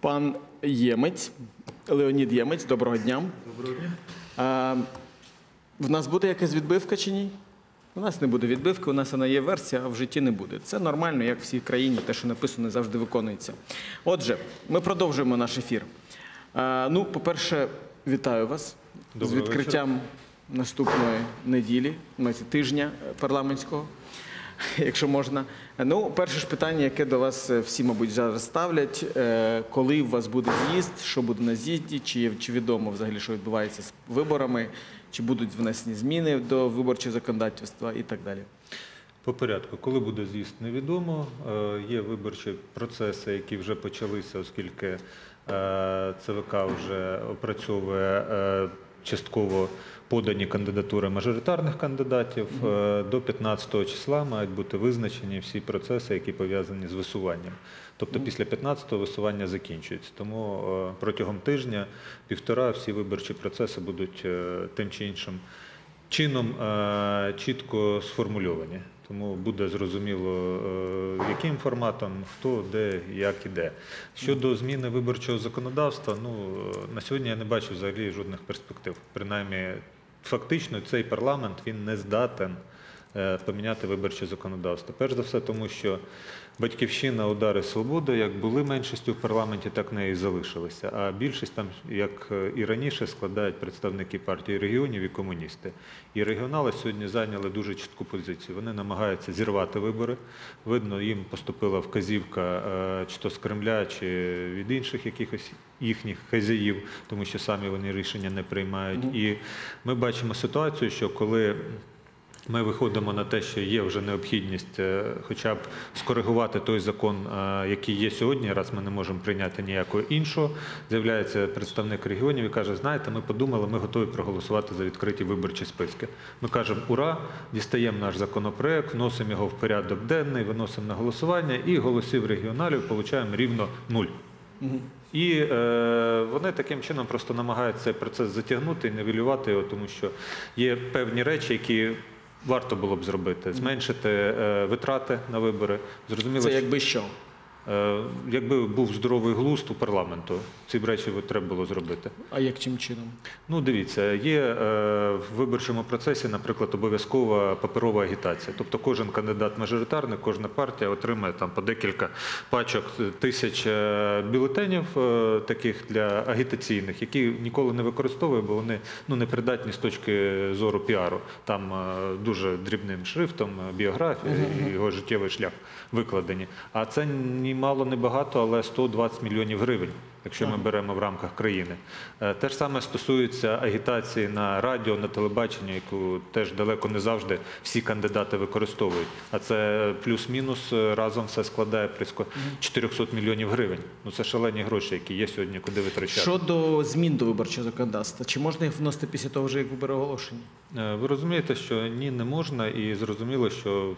Пан Ємець, Леонід Ємець, доброго дня. Доброго дня. А, в нас буде якась відбивка чи ні? У нас не буде відбивки, у нас вона є версія, а в житті не буде. Це нормально, як в всій країні, те, що написано, завжди виконується. Отже, ми продовжуємо наш ефір. А, ну, по-перше, вітаю вас з Доброго відкриттям наступної неділі, тижня парламентського, якщо можна. Ну, перше ж питання, яке до вас е, всі, мабуть, зараз ставлять: е, коли у вас буде з'їзд, що буде на з'їзді, чи, чи відомо взагалі, що відбувається з виборами, чи будуть внесені зміни до виборчого законодавства і так далі. По порядку, коли буде з'їзд, невідомо. Е, Є виборчі процеси, які вже почалися, оскільки ЦВК вже опрацьовує частково подані кандидатури мажоритарних кандидатів. Е, До 15 числа мають бути визначені всі процеси, які пов'язані з висуванням. Тобто після 15-го висування закінчується. Тому е, протягом тижня, півтора, всі виборчі процеси будуть е, тим чи іншим чином чітко сформульовані. Тому буде зрозуміло, е, яким форматом, хто, де, як і де. Щодо зміни виборчого законодавства, ну е, на сьогодні я не бачу взагалі жодних перспектив. Принаймні, фактично, цей парламент він не здатен поміняти виборче законодавство. Перш за все, тому що батьківщина, удари свободи, як були меншістю в парламенті, так не і залишилися. А більшість там, як е, і раніше, складають представники партії регіонів і комуністи. І регіонали сьогодні зайняли дуже чітку позицію. Вони намагаються зірвати вибори. Видно, їм поступила вказівка е, чи то з Кремля, чи від інших якихось їхніх хазяїв, тому що самі вони рішення не приймають. І ми бачимо ситуацію, що коли ми виходимо на те, що є вже необхідність е, хоча б скоригувати той закон, е, який є сьогодні, раз ми не можемо прийняти ніякого іншого. З'являється представник регіонів і каже: знаєте, ми подумали, ми готові проголосувати за відкриті виборчі списки. Ми кажемо ура, дістаємо наш законопроект, вносимо його в порядок денний, виносимо на голосування і голосів регіоналів отримуємо рівно нуль. І е, вони таким чином просто намагаються цей процес затягнути і нивелювати його, тому що є певні речі, які варто було б зробити. Зменшити е, витрати на вибори. Зрозуміло, Це якби що. Е, якби був здоровий глузд у парламенту, ці б речі треба було зробити. А яким чином? Ну, дивіться, є е, в виборчому процесі, наприклад, обов'язкова паперова агітація. Тобто кожен кандидат мажоритарник, кожна партія отримає там по декілька пачок тисяч е, бюлетенів таких для агітаційних, які ніколи не використовує, бо вони ну, непридатні з точки зору піару. Там дуже дрібним шрифтом біографія його життєвий шлях викладені. А це мало, не багато, але 120 мільйонів гривень якщо ми беремо в рамках країни. Е, Те ж саме стосується агітації на радіо, на телебаченні, яку теж далеко не завжди всі кандидати використовують. А це плюс-мінус е, разом все складає близько 400 мільйонів гривень. Ну це шалені гроші, які є сьогодні, куди витрачати. Щодо змін до виборчого законодавства, чи можна їх вносити після того, вже як вибори оголошені? Е, Ви розумієте, що ні, не можна, і зрозуміло, що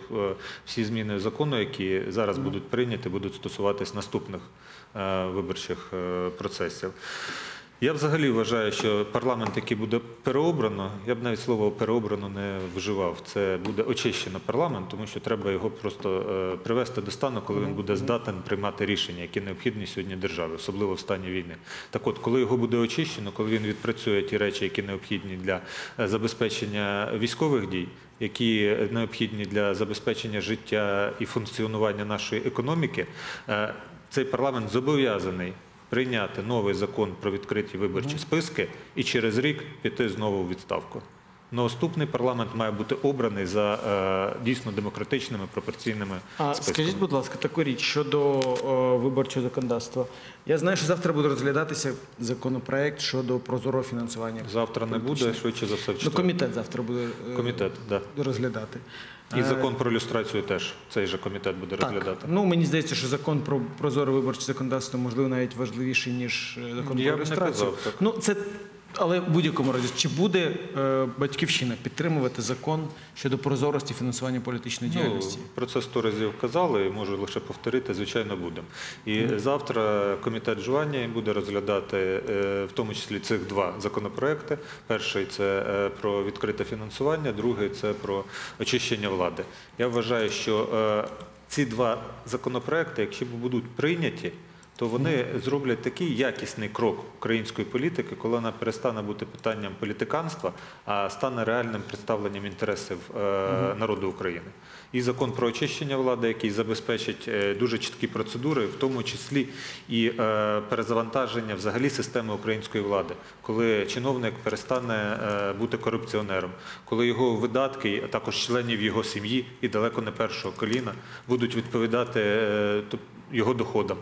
всі зміни закону, які зараз будуть прийняті, будуть стосуватись наступних виборчих е, процесів. Я взагалі вважаю, що парламент, який буде переобрано, я б навіть слово переобрано не вживав. Це буде очищено парламент, тому що треба його просто е, привести до стану, коли він буде здатен приймати рішення, які необхідні сьогодні державі, особливо в стані війни. Так от, коли його буде очищено, коли він відпрацює ті речі, які необхідні для е, забезпечення військових дій, які необхідні для забезпечення життя і функціонування нашої економіки, е, цей парламент зобов'язаний прийняти новий закон про відкриті виборчі списки і через рік піти знову у відставку. Наступний парламент має бути обраний за е, дійсно демократичними пропорційними А списками. скажіть, будь ласка, таку річ щодо виборчого законодавства. Я знаю, що завтра буде розглядатися законопроект щодо прозорого фінансування. Завтра не буде, швидше за все Ну, комітет завтра буде е, Комітет, да. розглядати. І Е, закон про люстрацію теж цей же комітет буде Так, розглядати. ну мені здається, що закон про прозоре виборче законодавство можливо навіть важливіший ніж е, закон Я про б не казав так. Ну це але в будь-якому разі, чи буде е, батьківщина підтримувати закон щодо прозорості фінансування політичної Ну, діяльності? про це сто разів казали, можу лише повторити, звичайно, будемо. І завтра комітет Жування буде розглядати е, в тому числі цих два законопроекти. Перший це е, про відкрите фінансування, другий це про очищення влади. Я вважаю, що е, ці два законопроекти, якщо будуть прийняті, то вони зроблять такий якісний крок української політики, коли вона перестане бути питанням політиканства, а стане реальним представленням інтересів е, народу України. І закон про очищення влади, який забезпечить е, дуже чіткі процедури, в тому числі і е, перезавантаження взагалі системи української влади, коли чиновник перестане бути корупціонером, коли його видатки, а також членів його сім'ї і далеко не першого коліна будуть відповідати його доходам.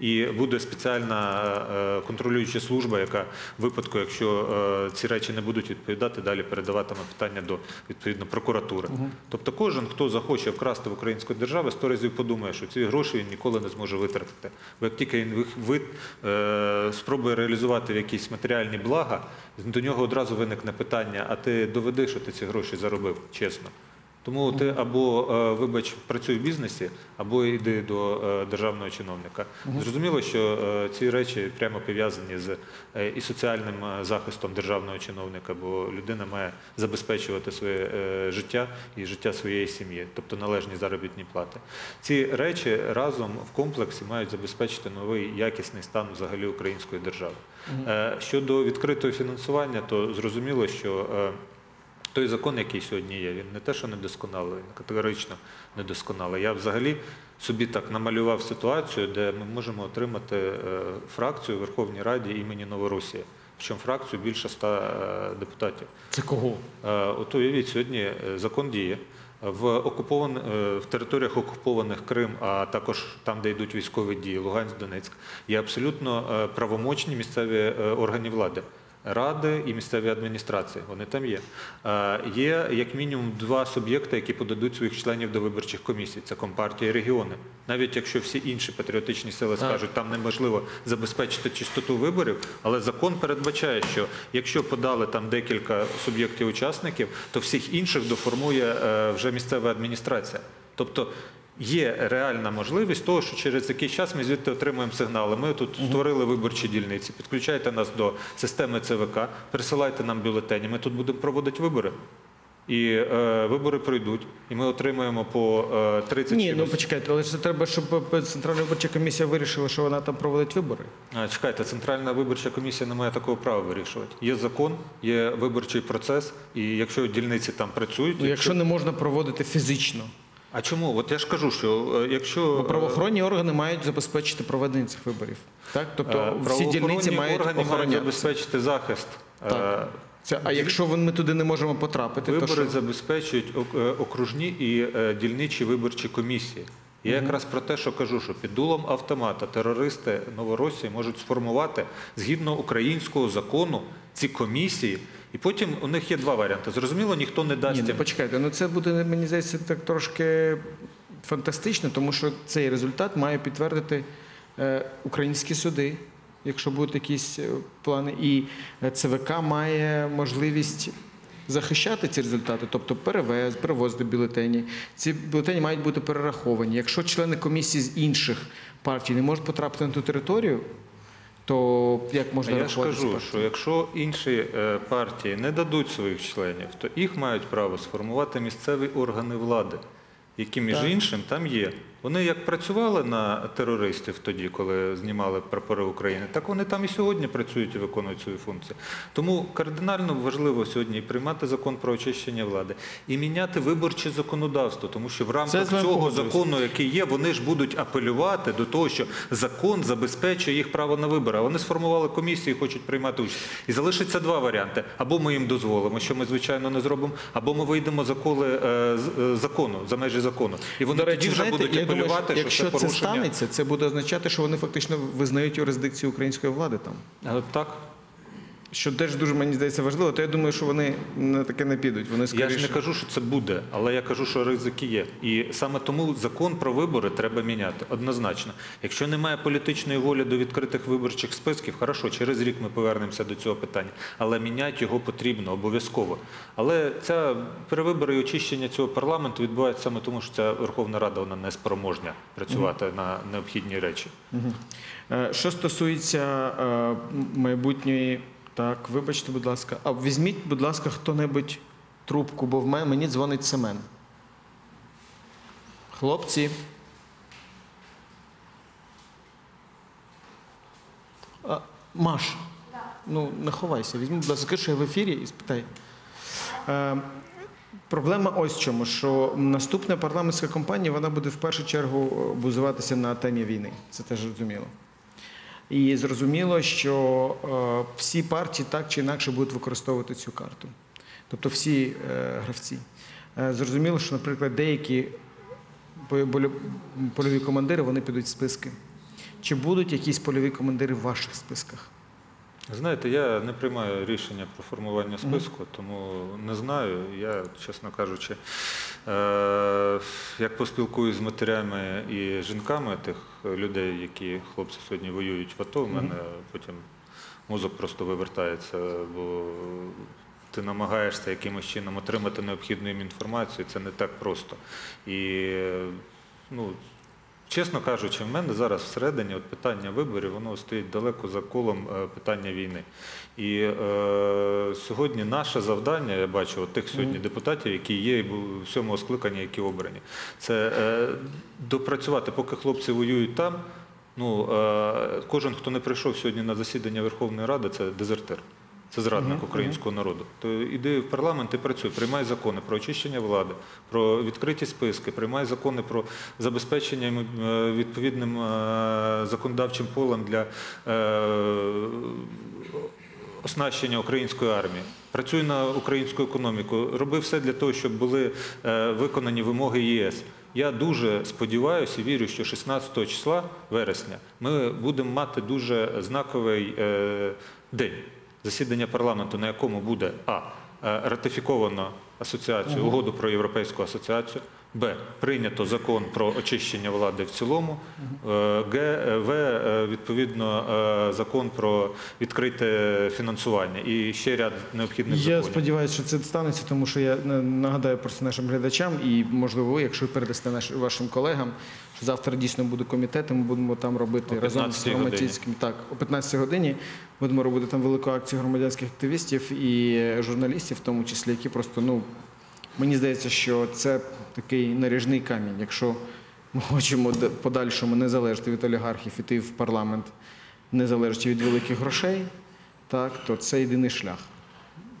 І буде спеціальна е, контролююча служба, яка в випадку, якщо е, ці речі не будуть відповідати, далі передаватиме питання до відповідно прокуратури. Тобто, кожен, хто захоче вкрасти в українську державу, сто разів подумає, що ці гроші він ніколи не зможе витратити. Бо як тільки він вих- е, спробує реалізувати якісь матеріальні блага, до нього одразу виникне питання: а ти доведи, що ти ці гроші заробив чесно. Тому ти або, е, вибач, працюй в бізнесі, або йди до е, державного чиновника. Зрозуміло, що е, ці речі прямо пов'язані з і соціальним захистом державного чиновника, бо людина має забезпечувати своє життя і життя своєї сім'ї, тобто належні заробітні плати. Ці речі разом в комплексі мають забезпечити новий якісний стан взагалі української держави. Щодо відкритого фінансування, то зрозуміло, що той закон, який сьогодні є, він не те, що недосконалий, він категорично недосконалий. Я взагалі собі так намалював ситуацію, де ми можемо отримати е, фракцію в Верховній Раді імені Новоросія. Причому фракцію більше ста е, депутатів. Це кого? Е, От уявіть, сьогодні закон діє. В, в територіях окупованих Крим, а також там, де йдуть військові дії, Луганськ, Донецьк, є абсолютно правомочні місцеві органи влади. Ради і місцеві адміністрації, вони там є. Е, Є як мінімум два суб'єкти, які подадуть своїх членів до виборчих комісій. Це Компартія і регіони. Навіть якщо всі інші патріотичні сили скажуть, там неможливо забезпечити чистоту виборів, але закон передбачає, що якщо подали там декілька суб'єктів-учасників, то всіх інших доформує е, вже місцева адміністрація. Тобто є реальна можливість того, що через якийсь час ми звідти отримуємо сигнали. Ми тут створили виборчі дільниці, підключайте нас до системи ЦВК, присилайте нам бюлетені. Ми тут будемо проводити вибори. І е, вибори пройдуть, і ми отримаємо по е, 30 Ні, ну почекайте, але ж це треба, щоб е, Центральна виборча комісія вирішила, що вона там проводить вибори. А, Чекайте, Центральна виборча комісія не має такого права вирішувати. Є закон, є виборчий процес, і якщо дільниці там працюють, Ну, якщо не можна проводити фізично, а чому? От я ж кажу, що е, якщо бо правоохоронні органи мають забезпечити проведення цих виборів. Так, е, тобто всі дільниці мають органи мають забезпечити захист. е, Так. Це, а якщо ми туди не можемо потрапити, то Вибори що? забезпечують ок- е, окружні і е, дільничі виборчі комісії. Я якраз про те, що кажу, що під дулом автомата терористи Новоросії можуть сформувати згідно українського закону ці комісії, і потім у них є два варіанти. Зрозуміло, ніхто не дасть Ні, ну їм почекайте, ну це буде, мені здається, так трошки фантастично, тому що цей результат має підтвердити е, українські суди, якщо будуть якісь е, плани, і е, ЦВК має можливість захищати ці результати, тобто перевез, перевозити бюлетені. Ці бюлетені мають бути перераховані. Якщо члени комісії з інших партій не можуть потрапити на ту територію, то як можна я ж кажу, що якщо інші е, партії не дадуть своїх членів, то їх мають право сформувати місцеві органи влади, які між Так. іншим там є. Вони як працювали на терористів тоді, коли знімали прапори України, так вони там і сьогодні працюють і виконують свою функцію. Тому кардинально важливо сьогодні і приймати закон про очищення влади і міняти виборче законодавство, тому що в рамках з цього закону, який є, вони ж будуть апелювати до того, що закон забезпечує їх право на вибори. А вони сформували комісію і хочуть приймати участь. І залишиться два варіанти: або ми їм дозволимо, що ми звичайно не зробимо, або ми вийдемо за коли е, е, закону, за межі закону. І вони тоді вже будуть думаю, що що якщо це це станеться, це буде означати, що вони фактично визнають юрисдикцію української влади там. Е, Так. Що теж дуже мені здається важливо, то я думаю, що вони на таке не підуть. Вони Я ж не кажу, що це буде, але я кажу, що ризики є. І саме тому закон про вибори треба міняти однозначно. Якщо немає політичної волі до відкритих виборчих списків, хорошо, через рік ми повернемося до цього питання. Але міняти його потрібно обов'язково. Але ця перевибори і очищення цього парламенту відбувається саме тому, що ця Верховна Рада вона не спроможня працювати на необхідні речі. Е, Що стосується е, майбутньої, так, вибачте, будь ласка, а візьміть, будь ласка, хто-небудь трубку, бо в мене мені дзвонить Семен. Хлопці. Маш, ну не ховайся, візьми, будь ласка, скажи, що я в ефірі і спитай. Е, проблема ось в чому, що наступна парламентська кампанія вона буде в першу чергу базуватися на темі війни. Це теж зрозуміло. І зрозуміло, що е, всі партії так чи інакше будуть використовувати цю карту. Тобто всі е, гравці. Е, зрозуміло, що, наприклад, деякі польові командири вони підуть в списки. Чи будуть якісь польові командири в ваших списках? Знаєте, я не приймаю рішення про формування списку, тому не знаю. Я, чесно кажучи, е, як поспілкуюсь з матерями і жінками тих людей, які хлопці сьогодні воюють в АТО, в мене потім мозок просто вивертається, бо ти намагаєшся якимось чином отримати необхідну їм інформацію, це не так просто. І ну, Чесно кажучи, в мене зараз всередині от питання виборів, воно стоїть далеко за колом е, питання війни. І е, сьогодні наше завдання, я бачу, от тих сьогодні депутатів, які є в сьомого скликання, які обрані, це е, допрацювати, поки хлопці воюють там. Ну, е, кожен, хто не прийшов сьогодні на засідання Верховної Ради, це дезертир. Це зрадник українського народу. То іди в парламент і працюй, приймай закони про очищення влади, про відкриті списки, приймай закони про забезпечення е, відповідним е, законодавчим полем для е, оснащення української армії. Працюй на українську економіку, роби все для того, щоб були виконані вимоги ЄС. Я дуже сподіваюся і вірю, що 16 числа вересня ми будемо мати дуже знаковий день засідання парламенту, на якому буде а. е, ратифіковано асоціацію, угоду про європейську асоціацію. Б. Прийнято закон про очищення влади в цілому. Е, Г. е, В. Відповідно, закон про відкрите фінансування і ще ряд необхідних Я законів. сподіваюся, що це станеться, тому що я на- нагадаю просто нашим глядачам, і можливо, ви, якщо ви передасте наш, вашим колегам, завтра дійсно буде комітет, і ми будемо там робити О разом з 15-й громадянським. Так, о 15 годині будемо робити там велику акцію громадянських активістів і е, журналістів, в тому числі, які просто ну мені здається, що це такий наріжний камінь. Якщо ми хочемо подальшому не залежати від олігархів, іти в парламент, не залежати від великих грошей, так, то це єдиний шлях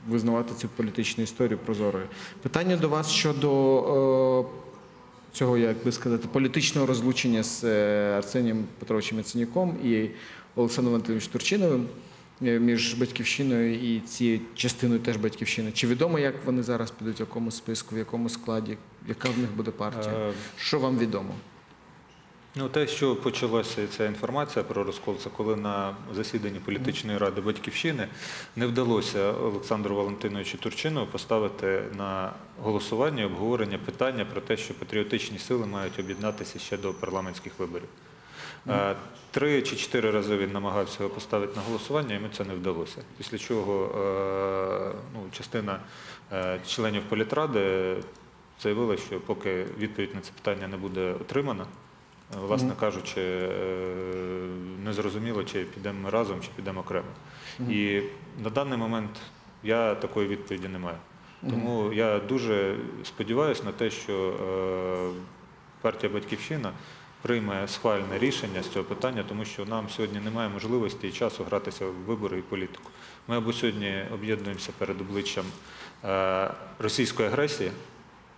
визнавати цю політичну історію прозорою. Питання до вас щодо е, цього, як би сказати, політичного розлучення з е, Арсенієм Петровичем Яценюком і Олександром Валентиновичем Турчиновим е, між батьківщиною і цією частиною теж батьківщини. Чи відомо, як вони зараз підуть, в якому списку, в якому складі, яка в них буде партія? Е, Що вам відомо? Ну, те, що почалася ця інформація про розкол, це коли на засіданні політичної ради батьківщини не вдалося Олександру Валентиновичу Турчинову поставити на голосування обговорення питання про те, що патріотичні сили мають об'єднатися ще до парламентських виборів. Е, Три чи чотири рази він намагався його поставити на голосування, йому це не вдалося. Після чого е, ну, частина е, членів політради заявила, що поки відповідь на це питання не буде отримана, власне кажучи, е, не зрозуміло, чи підемо ми разом, чи підемо окремо. І на даний момент я такої відповіді не маю. Тому я дуже сподіваюся на те, що е, партія Батьківщина прийме схвальне рішення з цього питання, тому що нам сьогодні немає можливості і часу гратися в вибори і політику. Ми або сьогодні об'єднуємося перед обличчям е, російської агресії,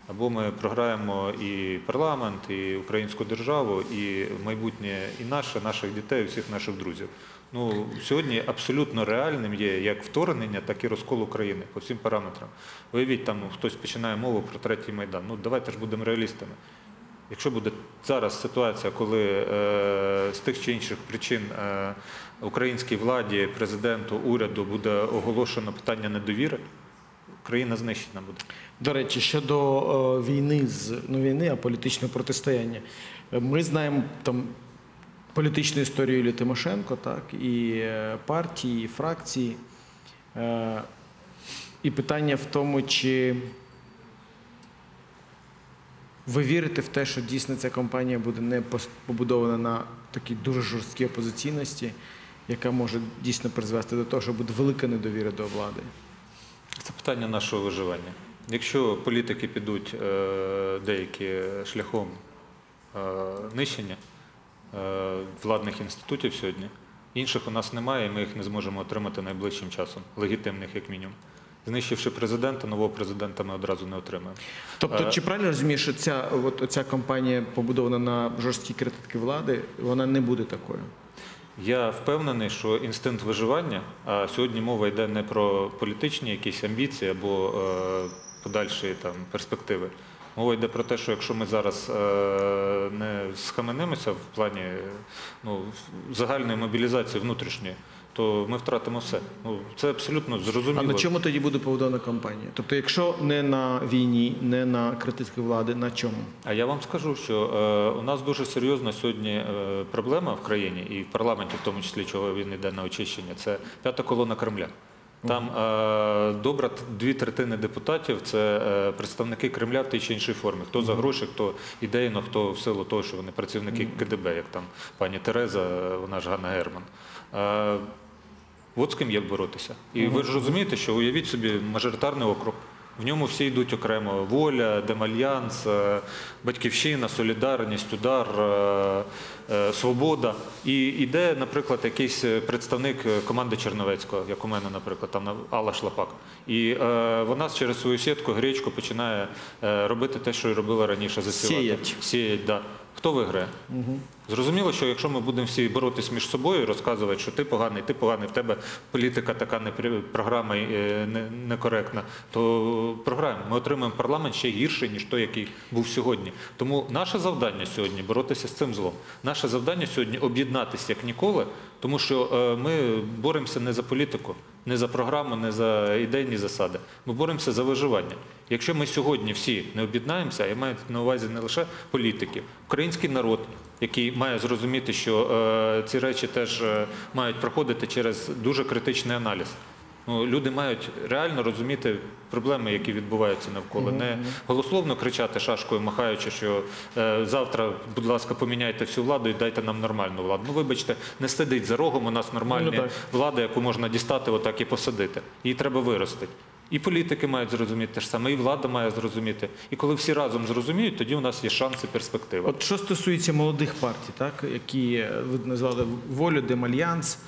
або ми програємо і парламент, і українську державу, і майбутнє і наше, наших дітей, і всіх наших друзів. Ну, сьогодні абсолютно реальним є як вторгнення, так і розкол України по всім параметрам. Уявіть, там хтось починає мову про третій майдан. Ну давайте ж будемо реалістами. Якщо буде зараз ситуація, коли е, з тих чи інших причин е, українській владі, президенту, уряду буде оголошено питання недовіри, країна знищена буде. До речі, щодо е, війни з ну війни, а політичного протистояння. Е, Ми знаємо там політичну історію Юлії Тимошенко, так, і е, партії, і фракції. І питання в тому, чи ви вірите в те, що дійсно ця кампанія буде не побудована на такій дуже жорсткій опозиційності, яка може дійсно призвести до того, що буде велика недовіра до влади. Це питання нашого виживання. Якщо політики підуть е, деякі шляхом е, нищення е, владних інститутів сьогодні, Інших у нас немає, і ми їх не зможемо отримати найближчим часом, легітимних як мінімум. Знищивши президента, нового президента ми одразу не отримаємо. Тобто, чи правильно розумієш, що ця от ця кампанія побудована на жорсткій критиці влади, вона не буде такою? Я впевнений, що інстинкт виживання, а сьогодні мова йде не про політичні якісь амбіції або подальші там перспективи. Мова йде про те, що якщо ми зараз е, не схаменемося в плані ну, загальної мобілізації внутрішньої, то ми втратимо все. Ну це абсолютно зрозуміло. А на чому тоді буде побудована кампанія? Тобто, якщо не на війні, не на критиці влади, на чому? А я вам скажу, що е, у нас дуже серйозна сьогодні е, проблема в країні і в парламенті, в тому числі, чого він йде на очищення, це п'ята колона Кремля. Там е, добра дві третини депутатів це е, представники Кремля в тій чи іншій формі. Хто за гроші, хто ідейно, хто в силу того, що вони працівники КДБ, як там пані Тереза, вона ж Ганна Герман. Е, От з ким є боротися. І ви ж розумієте, що уявіть собі мажоритарний округ. В ньому всі йдуть окремо: воля, демальянс, е, батьківщина, солідарність, удар, е, е, свобода. І йде, наприклад, якийсь представник команди Черновецького, як у мене, наприклад, там Алла Шлапак. І е, вона через свою сітку, гречку починає робити те, що й робила раніше засівати. Сіять. Сіять, да. Хто виграє? Зрозуміло, що якщо ми будемо всі боротися між собою і розказувати, що ти поганий, ти поганий, в тебе політика така не програма е, некоректна, то програємо. Ми отримаємо парламент ще гірший, ніж той, який був сьогодні. Тому наше завдання сьогодні боротися з цим злом. Наше завдання сьогодні об'єднатися як ніколи, тому що е, ми боремося не за політику, не за програму, не за ідейні засади. Ми боремося за виживання. Якщо ми сьогодні всі не об'єднаємося, я маю на увазі не лише політиків, український народ, який має зрозуміти, що е, ці речі теж е, мають проходити через дуже критичний аналіз. Ну, люди мають реально розуміти проблеми, які відбуваються навколо. Не голословно кричати шашкою, махаючи, що е, завтра, будь ласка, поміняйте всю владу і дайте нам нормальну владу. Ну, вибачте, не сидить за рогом, у нас нормальна Ну, так. влада, яку можна дістати отак і посадити. Її треба виростити. І політики мають зрозуміти те ж саме, і влада має зрозуміти. І коли всі разом зрозуміють, тоді у нас є шанс і перспектива. От що стосується молодих партій, так які е, ви назвали волю, демальянс,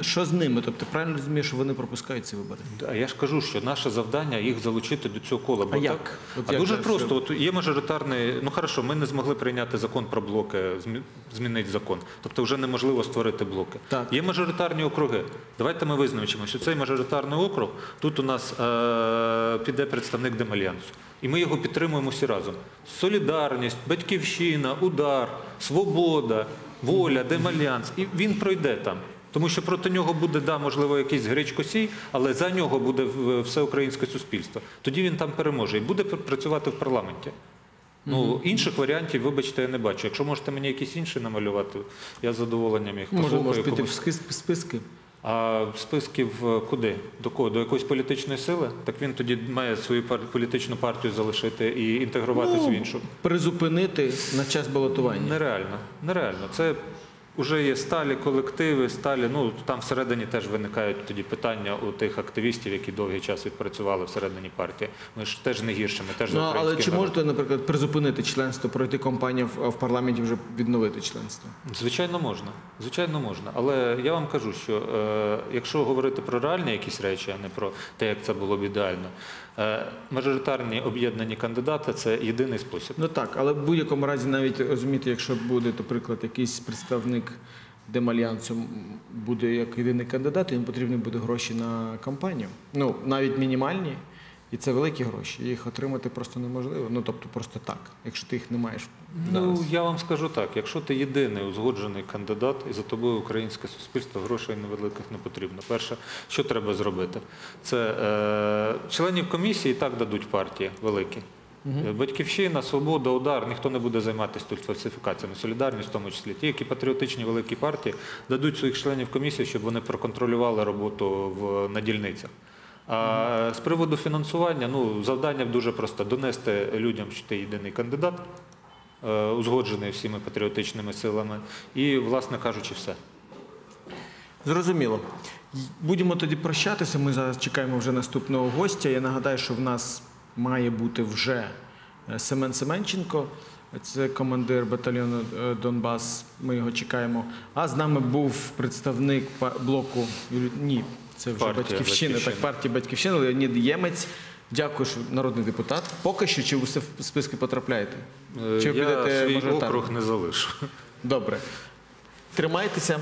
що з ними? Тобто правильно розумієш, що вони пропускають ці вибори? А я ж кажу, що наше завдання їх залучити до цього кола. Бо А як? так- От а як дуже просто. От є мажоритарний. Ну хорошо, ми не змогли прийняти закон про блоки, змінити закон. Тобто вже неможливо створити блоки. Так. Є мажоритарні округи. Давайте ми визначимо, що цей мажоритарний округ тут у нас е- піде представник Демальянсу. І ми його підтримуємо всі разом. Солідарність, батьківщина, удар, свобода, воля, демальянс. І він пройде там. Тому що проти нього буде, да, можливо, якийсь гречкосій, але за нього буде всеукраїнське суспільство. Тоді він там переможе і буде працювати в парламенті. Ну, інших варіантів, вибачте, я не бачу. Якщо можете мені якісь інші намалювати, я з задоволенням їх послухаю. може піти в списки? А списків куди? До кого? До якоїсь політичної сили? Так він тоді має свою політичну партію залишити і інтегруватись в іншу. Призупинити на час балотування. Нереально, нереально. Це вже є сталі колективи, сталі. Ну там всередині теж виникають тоді питання у тих активістів, які довгий час відпрацювали всередині партії. Ми ж теж не гірше, ми теж Ну, але чи народ. можете, наприклад, призупинити членство, пройти кампанію в, в парламенті вже відновити членство? Звичайно, можна. Звичайно, можна. Але я вам кажу, що е, якщо говорити про реальні якісь речі, а не про те, як це було б ідеально, е, мажоритарні об'єднані кандидати це єдиний спосіб. Ну так, але в будь-якому разі навіть розуміти, якщо буде, наприклад, якийсь представник демальянсу буде як єдиний кандидат, їм потрібні будуть гроші на кампанію. Ну, навіть мінімальні, і це великі гроші. Їх отримати просто неможливо. Ну тобто просто так, якщо ти їх не маєш. Ну я вам скажу так: якщо ти єдиний узгоджений кандидат, і за тобою українське суспільство грошей невеликих не потрібно. Перше, що треба зробити, це е, членів комісії і так дадуть партії великі. Е, Батьківщина, свобода, удар, ніхто не буде займатися тут фальсифікаціями, солідарність в тому числі. Ті, які патріотичні великі партії, дадуть своїх членів комісії, щоб вони проконтролювали роботу в, на дільницях. А з приводу фінансування, ну, завдання дуже просто донести людям, що ти єдиний кандидат, е, узгоджений всіми патріотичними силами, і, власне кажучи, все. Зрозуміло. Будемо тоді прощатися. Ми зараз чекаємо вже наступного гостя. Я нагадаю, що в нас має бути вже е, Семен Семенченко. Це командир батальйону е, Донбас. Ми його чекаємо. А з нами був представник блоку Ні, це вже Партія батьківщина. Так, партія Батьківщина Леонід Ємець. Дякую, що народний депутат. Поки що чи ви все в списки потрапляєте? Е, Чи ви Я підете свій округ не залишу. Добре. Тримайтеся.